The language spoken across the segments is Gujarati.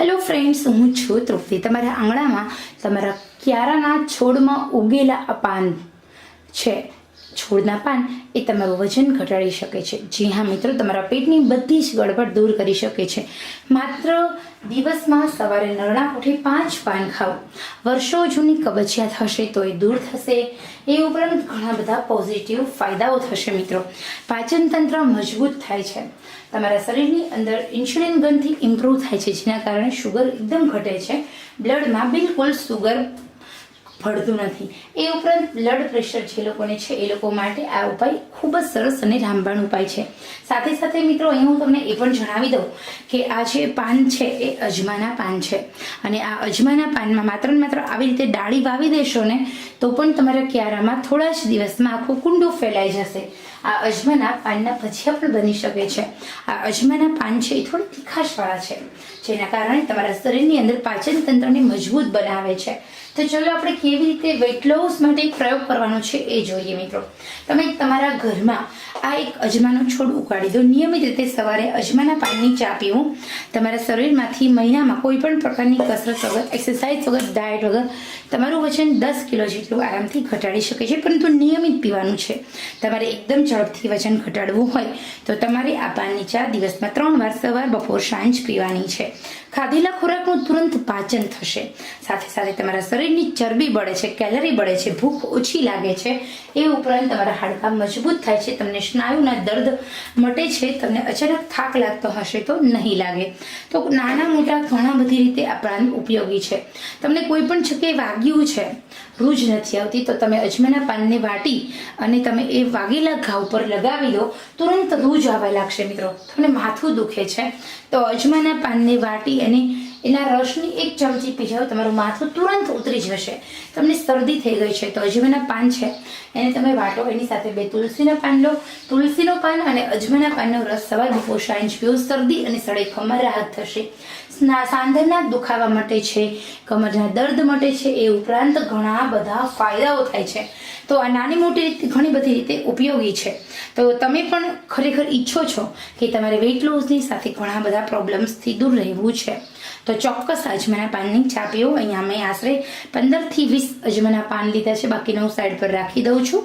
હેલો ફ્રેન્ડ્સ હું છું તૃપ્તિ. તમારા આંગણામાં તમારા ક્યારાના છોડમાં ઉગેલા પાન છે. છોડના પાન એ તમારું વજન ઘટાડી શકે છે. જી હા મિત્રો, તમારા પેટની બધી જ ગડબડ દૂર કરી શકે છે. માત્ર દિવસમાં સવારે નરણા ઉઠી પાંચ પાન ખાઓ. વર્ષો જૂની કબજિયાત હશે તો એ દૂર થશે. એ ઉપરાંત ઘણા બધા પોઝિટિવ ફાયદાઓ થશે મિત્રો. પાચન તંત્ર મજબૂત થાય છે. તમારા શરીરની અંદર ઇન્સ્યુલિન ગનથી ઇમ્પ્રૂવ થાય છે, જેના કારણે શુગર એકદમ ઘટે છે. બ્લડમાં બિલકુલ શુગર ભળતું નથી. એ ઉપરાંત બ્લડ પ્રેશર જે લોકોને છે, એ લોકો માટે આ ઉપાય ખૂબ જ સરસ અને રામબાણ ઉપાય છે. સાથે સાથે મિત્રો, અહીં હું તમને એ પણ જણાવી દઉં કે આ જે પાન છે, એ અજમાના પાન છે. અને આ અજમાના પાનમાં માત્ર ને માત્ર આવી રીતે ડાળી વાવી દેશો ને, તો પણ તમારા ક્યારામાં થોડા જ દિવસમાં આખું કુંડો ફેલાઈ જશે. આ અજમાના પાનના ભજીયા પણ બની શકે છે. આ અજમાના પાન છે, એ થોડી તીખાશવાળા છે, જેના કારણે તમારા શરીરની અંદર પાચન તંત્રને મજબૂત બનાવે છે. તો ચલો આપણે કેવી રીતે વેટ લોસ માટે એક પ્રયોગ કરવાનો છે એ જોઈએ મિત્રો. તમે તમારા ઘરમાં આ એક અજમાનો છોડ ઉગાડી દો. નિયમિત રીતે સવારે અજમાના પાણીની ચા પીવું. તમારા શરીરમાંથી મહિનામાં કોઈ પણ પ્રકારની કસરત વગર એક્સરસાઇઝ વગર ડાયટ વગર તમારું વજન દસ કિલો જેટલું આરામથી ઘટાડી શકે છે, પરંતુ નિયમિત પીવાનું છે. તમારે એકદમ ઝડપથી વજન ઘટાડવું હોય તો તમારે આ પાનની ચા દિવસમાં ત્રણ વાર સવાર બપોર સાંજ પીવાની છે. ખાધેલા ખોરાકનું તુરંત પાચન થશે. સાથે સાથે તમારા શરીરની ચરબી બળે છે, કેલરી બળે છે, ભૂખ ઓછી લાગે છે, એ ઉપરાંત તમારા હાડકાં મજબૂત થાય છે, તમને સ્નાયુના દર્દ મટે છે, તમને અચાનક થાક લાગતો હશે તો નહીં લાગે. તો નાના મોટા ઘણા બધી રીતે આ પ્રાંત ઉપયોગી છે. તમને કોઈ પણ જગ્યાએ વાગ્યું છે, રૂજ નથી આવતી, તો તમે અજમાના પાનને વાટી અને તમે એ વાગેલા ઘા ઉપર લગાવી દો તુરંત રૂજ આવવા લાગશે મિત્રો. તમને માથું દુખે છે. તો અજમાના પાનને વાટી અને એના રસની એક ચમચી પી જાઓ તમારું માથું તુરંત ઉતરી જશે. તમને શરદી થઈ ગઈ છે તો અજમાના પાન છે. એને તમે વાટો, એની સાથે બે તુલસીના પાન લો. તુલસીનો પાન અને અજમાના પાનનો રસ સવાર બપોર સાંજ પીવો. શરદી અને સળેખમાં રાહત થશે. સાંધાના દુખાવા માટે છે, કમરના દર્દ માટે છે, એ ઉપરાંત ઘણા બધા ફાયદાઓ થાય છે. તો આ નાની મોટી રીતે, ઘણી બધી રીતે ઉપયોગી છે. તો તમે પણ ખરેખર ઈચ્છો છો કે તમારે વેઇટ લોસની સાથે ઘણા બધા પ્રોબ્લેમ્સથી દૂર રહેવું છે. તો ચોક્કસ અજમાના પાનની ચા પીવો અહીંયા મેં આશરે પંદરથી વીસ અજમાના પાન લીધા છે. બાકીના હું સાઈડ પર રાખી દઉં છું.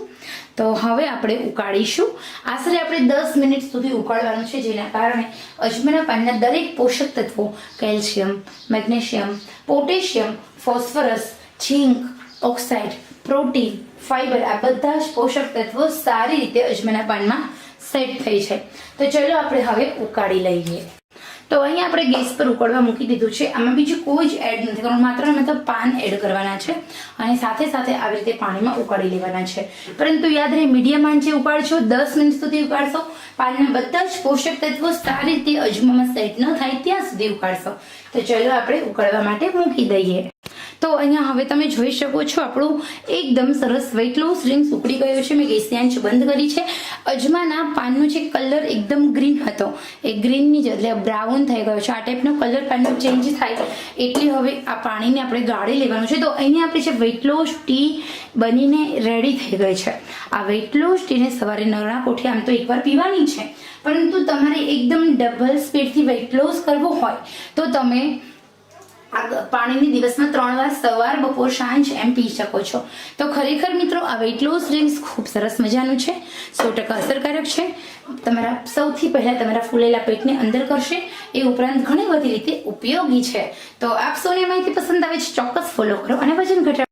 તો હવે આપણે ઉકાળીશું. આશરે આપણે દસ મિનિટ સુધી ઉકાળવાનું છે, જેના કારણે અજમાના પાનના દરેક પોષક તત્વો calcium, magnesium, potassium, phosphorus, zinc, oxide, protein fibre આ બધા જ પોષક તત્વો સારી રીતે અજમાના પાનમાં સેટ થઈ છે તો ચલો આપણે હવે ઉકાળી લઈએ. તો અહીં આપણે ગેસ પર ઉકળવા મૂકી દીધું છે. આમાં બીજું કોઈ જ એડ નથી કરવાનું. માત્ર અમે તો પાન એડ કરવાના છે અને સાથે સાથે આવી રીતે પાણીમાં ઉકાળી લેવાના છે. પરંતુ યાદ રહે મીડિયમ આંચે ઉકાળશો દસ મિનિટ સુધી ઉકાળશો. પાનના બધા જ પોષક તત્વો સારી રીતે અજમામાં સેટ ન થાય ત્યાં સુધી ઉકાળશો. તો ચલો આપણે ઉકળવા માટે મૂકી દઈએ. તો અહીંયા હવે તમે જોઈ શકો છો આપણું એકદમ સરસ વેઇટ લોસ રિંગ ઉકળી ગયો છે. મેં ગેસની આંચ બંધ કરી છે. અજમાના પાનનો જે કલર એકદમ ગ્રીન હતો. એ ગ્રીનની જગ્યાએ બ્રાઉન થઈ ગયો છે. આ ટાઈપનો કલર પાનનો ચેન્જ થાય એટલે હવે આ પાણીને આપણે ગાળી લેવાનું છે. તો અહીંયા આપણી જે વેઇટ લોસ ટી બનીને રેડી થઈ ગઈ છે. આ વેઇટ લોસ ટીને સવારે નરણા કોઠી આમ તો એકવાર પીવાની છે. પરંતુ તમારે એકદમ ડબલ સ્પીડથી વેઇટ લોસ કરવો હોય તો તમે પાણીની દિવસમાં ત્રણ વાર, સવાર, બપોર, સાંજ એમ પી શકો છો. તો ખરેખર મિત્રો, આ વેઇટ લોસ ડ્રિંક્સ ખૂબ સરસ મજાનું છે. સો ટકા અસરકારક છે. તમારા સૌથી પહેલાં તમારા ફૂલેલા પેટને અંદર કરશે. એ ઉપરાંત ઘણી બધી રીતે ઉપયોગી છે. તો આપ સૌને માહિતી પસંદ આવે છે, ચોક્કસ ફોલો કરો અને વજન ઘટાડો.